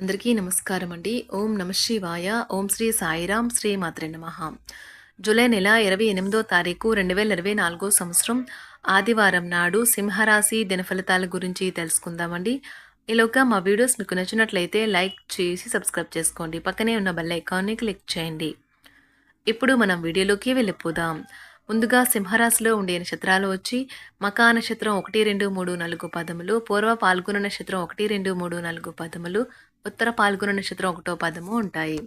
అందరికీ నమస్కారం అండి. ఓం నమ శివాయ. ఓం శ్రీ సాయిరాం శ్రీ మాత్రే నమ. జూలై నెల ఇరవై ఎనిమిదో తారీఖు రెండు వేల ఇరవై నాలుగో సంవత్సరం ఆదివారం నాడు సింహరాశి దినఫలితాల గురించి తెలుసుకుందామండి. ఈలోగా మా వీడియోస్ మీకు నచ్చినట్లయితే లైక్ చేసి సబ్స్క్రైబ్ చేసుకోండి. పక్కనే ఉన్న బెల్ ఐకాన్ని క్లిక్ చేయండి. ఇప్పుడు మనం వీడియోలోకి వెళ్ళిపోదాం. ముందుగా సింహరాశిలో ఉండే నక్షత్రాలు వచ్చి మకా నక్షత్రం ఒకటి రెండు మూడు నాలుగు పదములు పూర్వ పాల్గొన నక్షత్రం ఒకటి రెండు మూడు నాలుగు పదములు ఉత్తర పాల్గొన నక్షత్రం ఒకటో పదము ఉంటాయి.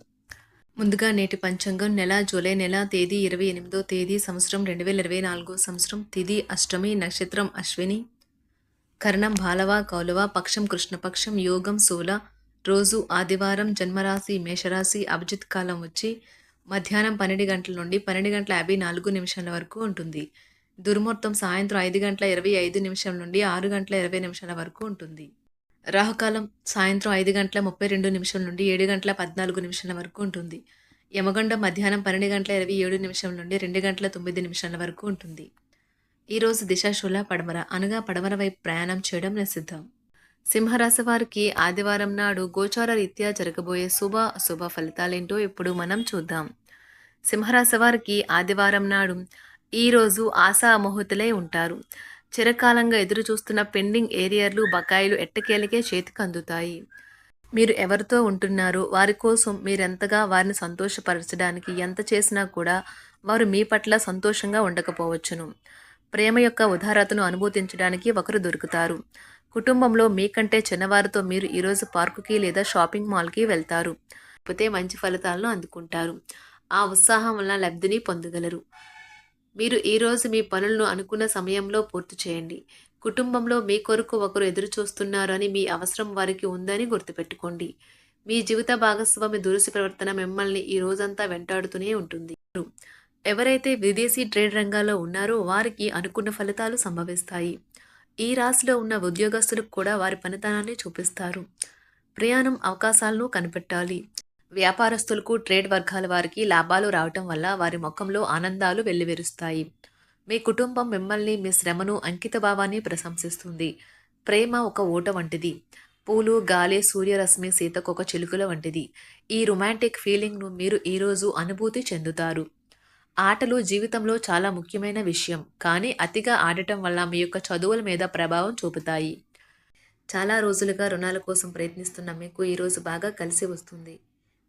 ముందుగా నేటి పంచాంగం నెల జూలై నెల తేదీ ఇరవై ఎనిమిదో తేదీ సంవత్సరం రెండు వేల ఇరవై నాలుగో సంవత్సరం తిది అష్టమి నక్షత్రం అశ్విని. కర్ణం బాలవ కౌలవ పక్షం కృష్ణపక్షం యోగం శూల రోజు ఆదివారం జన్మరాశి మేషరాశి అభిజిత్ కాలం వచ్చి మధ్యాహ్నం పన్నెండు గంటల నుండి పన్నెండు గంటల యాభై నాలుగు నిమిషాల వరకు ఉంటుంది. దుర్ముహూర్తం సాయంత్రం ఐదు గంటల ఇరవై ఐదు నిమిషాల నుండి ఆరు గంటల ఇరవై నిమిషాల వరకు ఉంటుంది. రాహుకాలం సాయంత్రం ఐదు గంటల ముప్పై రెండు నిమిషం నుండి ఏడు గంటల పద్నాలుగు నిమిషాల వరకు ఉంటుంది. యమగండం మధ్యాహ్నం పన్నెండు గంటల ఇరవై ఏడు నిమిషం నుండి రెండు గంటల తొమ్మిది నిమిషాల వరకు ఉంటుంది. ఈరోజు దిశాశూల పడమర అనగా పడమర వైపు ప్రయాణం చేయడం నిషిద్ధం. సింహరాశి వారికి ఆదివారం నాడు గోచార రీత్యా జరగబోయే శుభ అశుభ ఫలితాలేంటో ఇప్పుడు మనం చూద్దాం. సింహరాశి వారికి ఆదివారం నాడు ఈరోజు ఆశామోహితులై ఉంటారు. చిరకాలంగా ఎదురుచూస్తున్న పెండింగ్ ఏరియర్లు బకాయిలు ఎట్టకేలకే చేతికి అందుతాయి మీరు ఎవరితో ఉంటున్నారో? వారి కోసం మీరెంతగా వారిని సంతోషపరచడానికి ఎంత చేసినా కూడా వారు మీ పట్ల సంతోషంగా ఉండకపోవచ్చును. ప్రేమ యొక్క ఉదారతను అనుభూతించడానికి ఒకరు దొరుకుతారు. కుటుంబంలో మీకంటే చిన్నవారితో మీరు ఈరోజు పార్కుకి లేదా షాపింగ్ మాల్కి వెళ్తారు. పోతే మంచి ఫలితాలను అందుకుంటారు. ఆ ఉత్సాహం వల్ల లబ్ధిని పొందగలరు. మీరు ఈరోజు మీ పనులను అనుకున్న సమయంలో పూర్తి చేయండి. కుటుంబంలో మీ కొరకు ఒకరు ఎదురు చూస్తున్నారని మీ అవసరం వారికి ఉందని గుర్తుపెట్టుకోండి. మీ జీవిత భాగస్వామి దురుసు ప్రవర్తన మిమ్మల్ని ఈ రోజంతా వెంటాడుతూనే ఉంటుంది. ఎవరైతే విదేశీ ట్రేడ్ రంగాల్లో ఉన్నారో వారికి అనుకున్న ఫలితాలు సంభవిస్తాయి. ఈ రాశిలో ఉన్న ఉద్యోగస్తులకు కూడా వారి పనితనాన్ని చూపిస్తారు. ప్రయాణం అవకాశాలను కనిపెట్టాలి. వ్యాపారస్తులకు ట్రేడ్ వర్గాల వారికి లాభాలు రావటం వల్ల వారి ముఖంలో ఆనందాలు వెల్లివెరుస్తాయి. మీ కుటుంబం మిమ్మల్ని మీ శ్రమను అంకితభావాన్ని ప్రశంసిస్తుంది. ప్రేమ ఒక ఓట వంటిది. పూలు గాలి సూర్యరశ్మి సీతకొక చిలుకల వంటిది. ఈ రొమాంటిక్ ఫీలింగ్ను మీరు ఈరోజు అనుభూతి చెందుతారు. ఆటలు జీవితంలో చాలా ముఖ్యమైన విషయం కానీ అతిగా ఆడటం వల్ల మీ యొక్క చదువుల మీద ప్రభావం చూపుతాయి. చాలా రోజులుగా రుణాల కోసం ప్రయత్నిస్తున్న మీకు ఈరోజు బాగా కలిసి వస్తుంది.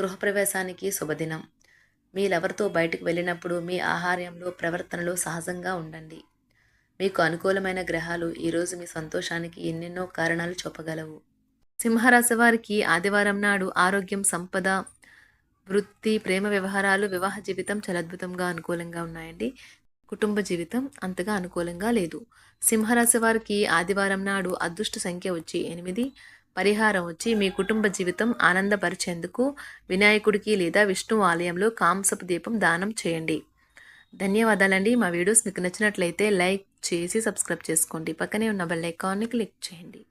గృహప్రవేశానికి శుభదినం. మీరెవరితో బయటకు వెళ్ళినప్పుడు మీ ఆహార్యంలో ప్రవర్తనలో సహజంగా ఉండండి. మీకు అనుకూలమైన గ్రహాలు ఈరోజు మీ సంతోషానికి ఎన్నెన్నో కారణాలు చూపగలవు. సింహరాశి వారికి ఆదివారం నాడు ఆరోగ్యం సంపద వృత్తి ప్రేమ వ్యవహారాలు వివాహ జీవితం చాలా అద్భుతంగా అనుకూలంగా ఉన్నాయండి. కుటుంబ జీవితం అంతగా అనుకూలంగా లేదు. సింహరాశి వారికి ఆదివారం నాడు అదృష్ట సంఖ్య వచ్చి ఎనిమిది పరిహారం వచ్చి మీ కుటుంబ జీవితం ఆనందపరిచేందుకు వినాయకుడికి లేదా విష్ణు ఆలయంలో కాంసపు దీపం దానం చేయండి. ధన్యవాదాలండి. మా వీడియోస్ మీకు నచ్చినట్లయితే లైక్ చేసి సబ్స్క్రైబ్ చేసుకోండి. పక్కనే ఉన్న బెల్ ఐకాన్ని క్లిక్ చేయండి.